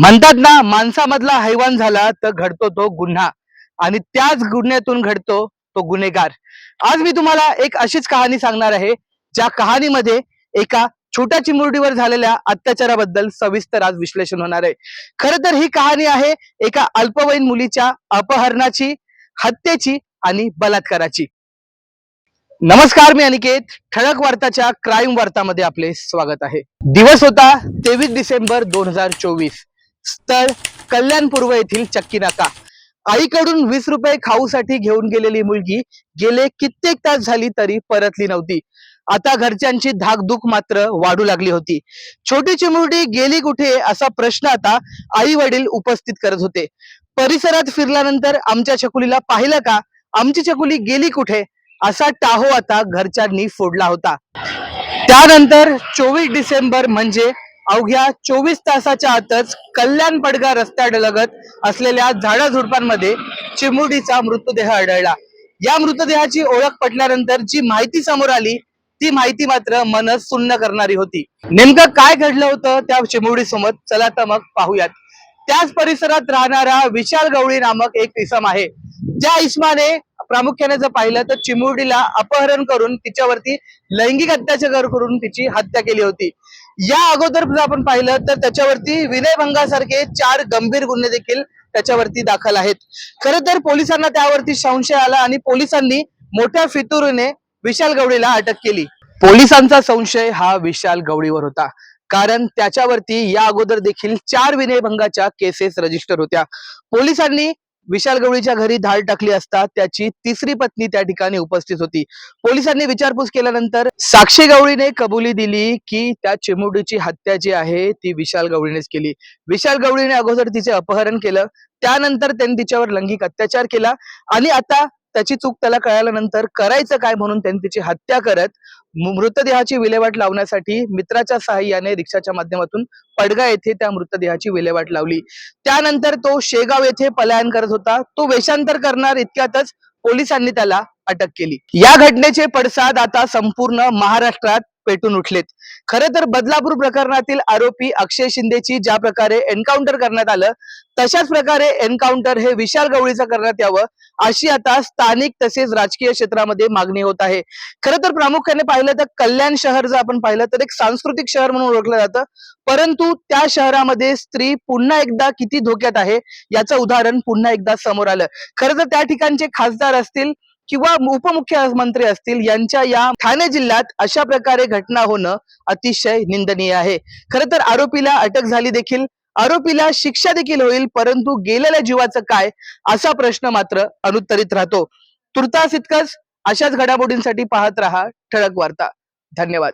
म्हणतात ना माणसामधला हैवान झाला तर घडतो तो गुन्हा. आणि त्याच गुन्ह्यातून घडतो तो गुन्हेगार. आज मी तुम्हाला एक अशीच कहाणी सांगणार आहे ज्या कहाणीमध्ये एका छोट्या चिमुरडीवर झालेल्या अत्याचाराबद्दल सविस्तर आज विश्लेषण होणार आहे. खर तर ही कहाणी आहे एका अल्पवयीन मुलीच्या अपहरणाची हत्येची आणि बलात्काराची. नमस्कार मी अनिकेत. ठळक वार्ताच्या क्राईम वार्तामध्ये आपले स्वागत आहे. दिवस होता तेवीस डिसेंबर दोन हजार चोवीस. स्थळ कल्याणपूर्व येथील चक्की नाका आईकडून वीस रुपये खाऊसाठी घेऊन गेलेली मुलगी गेले कित्येक तास झाली तरी परतली नव्हती. आता घरच्यांची धाकधूक मात्र वाढू लागली होती. छोटी चिमुरडी गेली कुठे असा प्रश्न आता आई वडील उपस्थित करत होते. परिसरात फिरल्यानंतर आमच्या चकुलीला पाहिलं का? आमची चकुली गेली कुठे? असा टाहो आता घरच्यांनी फोडला होता. त्यानंतर चोवीस डिसेंबर म्हणजे अवघ्या चोवीस तासाच्या आतच कल्याण पडगा रस्त्यालगत असलेल्या झाडाझुडपांमध्ये चिमुरडीचा मृतदेह आढळला. या मृतदेहाची ओळख पटल्यानंतर जी माहिती समोर आली ती माहिती मात्र मन सुन्न करणारी होती. नेमकं काय घडलं होतं त्या चिमुरडी सोबत चला तर मग पाहूयात. त्याच परिसरात राहणारा विशाल गवळी नामक एक इसम आहे. ज्या इसमाने प्रामुख्याने जर पाहिलं तर चिमुरडीला अपहरण करून तिच्यावरती लैंगिक अत्याचार करून तिची हत्या केली होती. या अगोदर आपण पाहिलं तर त्याच्यावरती विनयभंगासारखे चार गंभीर गुन्हे देखील त्याच्यावरती दाखल आहेत. खरं तर पोलिसांना त्यावरती संशय आला आणि पोलिसांनी मोठ्या फितुरीने विशाल गवळीला अटक केली. पोलिसांचा संशय हा विशाल गवळीवर होता. कारण त्याच्यावरती या अगोदर देखील चार विनयभंगाच्या केसेस रजिस्टर होत्या. पोलिसांनी विशाल गवळीच्या घरी धाड टाकली असता त्याची तिसरी पत्नी त्या ठिकाणी उपस्थित होती. पोलिसांनी विचारपूस केल्यानंतर साक्षी गवळीने कबुली दिली की त्या चिमुडीची हत्या जी आहे ती विशाल गवळीनेच केली. विशाल गवळीने अगोदर तिचे अपहरण केलं. त्यानंतर त्यांनी तिच्यावर लैंगिक अत्याचार केला. आणि आता त्याची चूक त्याला कळाल्यानंतर करायचं काय म्हणून त्यांनी तिची हत्या करत मृतदेहाची विल्हेवाट लावण्यासाठी मित्राच्या सहाय्याने रिक्षाच्या माध्यमातून पडगा येथे त्या मृतदेहाची विल्हेवाट लावली. त्यानंतर तो शेगाव येथे पलायन करत होता. तो वेषांतर करणार इतक्यातच पोलिसांनी त्याला अटक केली. या घटनेचे पडसाद आता संपूर्ण महाराष्ट्रात पेटून उठलेत. खर तर बदलापूर प्रकरणातील आरोपी अक्षय शिंदेची ज्या प्रकारे एन्काउंटर करण्यात आलं तशाच प्रकारे एन्काउंटर हे विशाल गवळीचं करण्यात यावं अशी आता स्थानिक तसेच राजकीय क्षेत्रामध्ये मागणी होत आहे. खरं तर प्रामुख्याने पाहिलं तर कल्याण शहर जर आपण पाहिलं तर एक सांस्कृतिक शहर म्हणून ओळखलं जातं. परंतु त्या शहरामध्ये स्त्री पुन्हा एकदा किती धोक्यात आहे याचं उदाहरण पुन्हा एकदा समोर आलं. खरं तर त्या ठिकाणचे खासदार असतील किंवा उपमुख्यमंत्री असतील यांच्या या ठाणे जिल्ह्यात अशा प्रकारे घटना होणं अतिशय निंदनीय आहे. खरं तर आरोपीला अटक झाली देखील. आरोपीला शिक्षा देखील होईल परंतु गेलेल्या जीवाचं काय? असा प्रश्न मात्र अनुत्तरित राहतो. तुर्तास इतकंच. अशाच घडामोडींसाठी पाहत रहा ठळक वार्ता. धन्यवाद.